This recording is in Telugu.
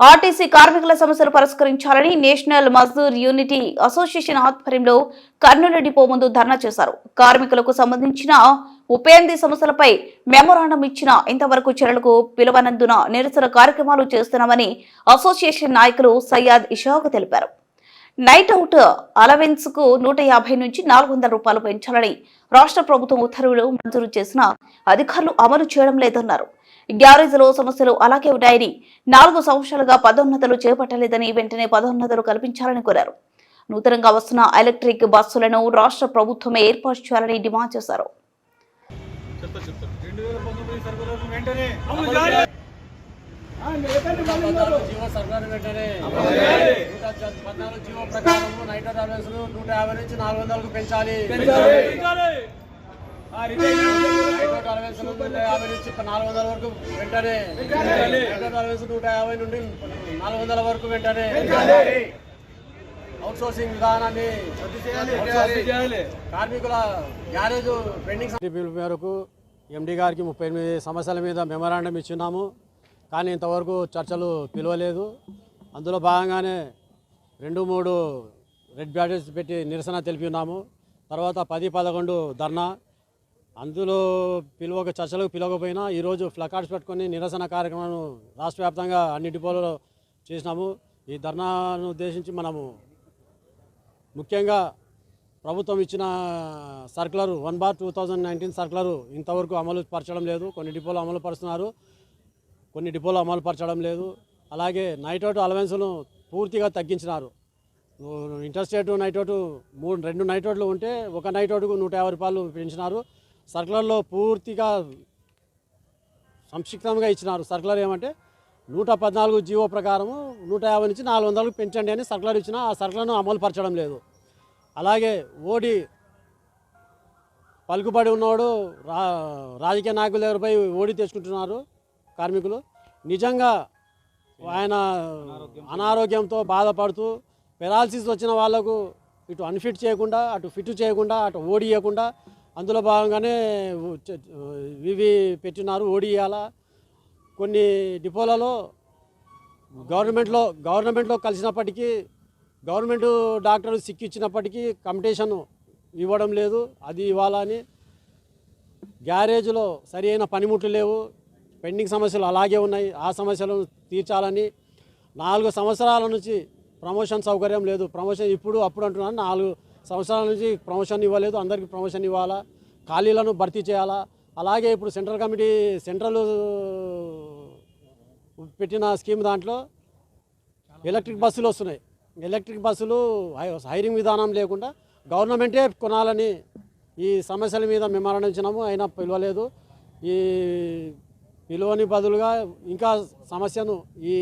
ఆర్టీసీ కార్మికుల సమస్యలు పరిష్కరించాలని నేషనల్ మజ్దూర్ యూనిటీ అసోసియేషన్ ఆధ్వర్యంలో కర్నూలు డిపో ముందు ధర్నా చేశారు. కార్మికులకు సంబంధించిన ముప్పై ఎనిమిది సమస్యలపై మెమోరాండం ఇచ్చిన ఇంతవరకు చర్యలకు పిలువనందున నిరసన కార్యక్రమాలు చేస్తున్నామని అసోసియేషన్ నాయకులు సయ్యాద్ ఇషాక్ తెలిపారు. నైట్ అవుట్ అలవెన్స్కు నూట యాభై నుంచి నాలుగు వందల రూపాయలు పెంచాలని రాష్ట్ర ప్రభుత్వం ఉత్తర్వులు మంజూరు చేసిన అధికారులు అమలు చేయడం లేదన్నారు. గ్యారేజ్లో సమస్యలు అలాగే ఉన్నాయని నాలుగు సంవత్సరాలుగా పదోన్నతులు చేపట్టలేదని వెంటనే పదోన్నతులు కల్పించాలని కోరారు నూతనంగా వస్తున్న ఎలక్ట్రిక్ బస్సులను రాష్ట్ర ప్రభుత్వమే ఏర్పాటు చేయాలని డిమాండ్ చేశారు రెండు వేల పంతొమ్మిది సర్కులర్ వెంటనే పద్నాలుగు జీవో సర్కారు వెంటనే నూట పద్నాలుగు జీవో ప్రకారం నైట్ అలవెన్స్ నూట యాభై నుంచి నాలుగు వందలకు పెంచాలి నైట్ యాభై నుంచి నాలుగు వందల వరకు వెంటనే నైట్ యాభై నుండి నాలుగు వందల వరకు వెంటనే అవుట్ సోర్సింగ్ విధానాన్ని చేయాలి. కార్మికుల గ్యారేజ్ పెండింగ్ పిలుపు మేరకు ఎండి గారికి ముప్పై ఎనిమిది సమస్యల మీద మెమరాండం ఇచ్చున్నాము కానీ ఇంతవరకు చర్చలు పిలవలేదు. అందులో భాగంగానే రెండు మూడు రెడ్ బ్యాటరీస్ పెట్టి నిరసన తెలిపి ఉన్నాము తర్వాత పది పదకొండు ధర్నా అందులో పిలువక చర్చలకు పిలవకపోయినా ఈరోజు ఫ్లకార్డ్స్ పెట్టుకొని నిరసన కార్యక్రమాలను రాష్ట్ర వ్యాప్తంగా అన్ని డిపోలలో చేసినాము. ఈ ధర్నాను ఉద్దేశించి మనము ముఖ్యంగా ప్రభుత్వం ఇచ్చిన circular one bar two thousand nineteen circular ఇంతవరకు అమలు పరచడం లేదు. కొన్ని డిపోలు అమలు పరుస్తున్నారు. కొన్ని డిపోలు అమలు పరచడం లేదు. అలాగే నైట్ అవుట్ అలవెన్స్ను పూర్తిగా తగ్గించినారు. ఇంటర్స్టేట్ నైట్ అవుట్ మూడు రెండు నైట్ అవుట్లు ఉంటే ఒక నైట్ అవుట్కు నూట యాభై రూపాయలు పెంచినారు. సర్కులర్లో పూర్తిగా సంక్షిప్తంగా ఇచ్చినారు. సర్కులర్ ఏమంటే నూట పద్నాలుగు జీవో ప్రకారము నూట యాభై నుంచి నాలుగు వందలకు పెంచండి అని సర్కులర్ ఇచ్చిన ఆ సర్కులర్ను అమలు పరచడం లేదు. అలాగే ఓడి పలుకుబడి ఉన్నవాడు రా రాజకీయ నాయకుల దగ్గరపై ఓడి తెచ్చుకుంటున్నారు కార్మికులు. నిజంగా ఆయన అనారోగ్యంతో బాధపడుతూ పెరాలసిస్ వచ్చిన వాళ్ళకు ఇటు అన్ఫిట్ చేయకుండా అటు ఫిట్ చేయకుండా అటు ఓడి ఇవ్వకుండా అందులో భాగంగానే వివి పెట్టినారు ఓడియాల. కొన్ని డిపోలలో గవర్నమెంట్లో గవర్నమెంట్లో కలిసినప్పటికీ గవర్నమెంట్ డాక్టర్ సిక్కిచ్చినప్పటికీ ఇచ్చినప్పటికీ ఇవ్వడం లేదు. అది ఇవ్వాలని గ్యారేజ్లో సరి అయిన పనిముట్లు లేవు. పెండింగ్ సమస్యలు అలాగే ఉన్నాయి. ఆ సమస్యలను తీర్చాలని నాలుగు సంవత్సరాల నుంచి ప్రమోషన్ సౌకర్యం లేదు. ప్రమోషన్ ఇప్పుడు అప్పుడు అంటున్నాను నాలుగు సంవత్సరాల నుంచి ప్రమోషన్ ఇవ్వలేదు అందరికీ ప్రమోషన్ ఇవ్వాలా? ఖాళీలను భర్తీ చేయాలా? అలాగే ఇప్పుడు సెంట్రల్ కమిటీ సెంట్రల్ పెట్టిన స్కీమ్ దాంట్లో ఎలక్ట్రిక్ బస్సులు వస్తున్నాయి. ఎలక్ట్రిక్ బస్సులు హై- హైరింగ్ విధానం లేకుండా గవర్నమెంటే కొనాలని ఈ సమస్యల మీద మెమరణం ఇచ్చినాము అయినా పిలవలేదు. ఈ పిలువని బదులుగా ఇంకా సమస్యను ఈ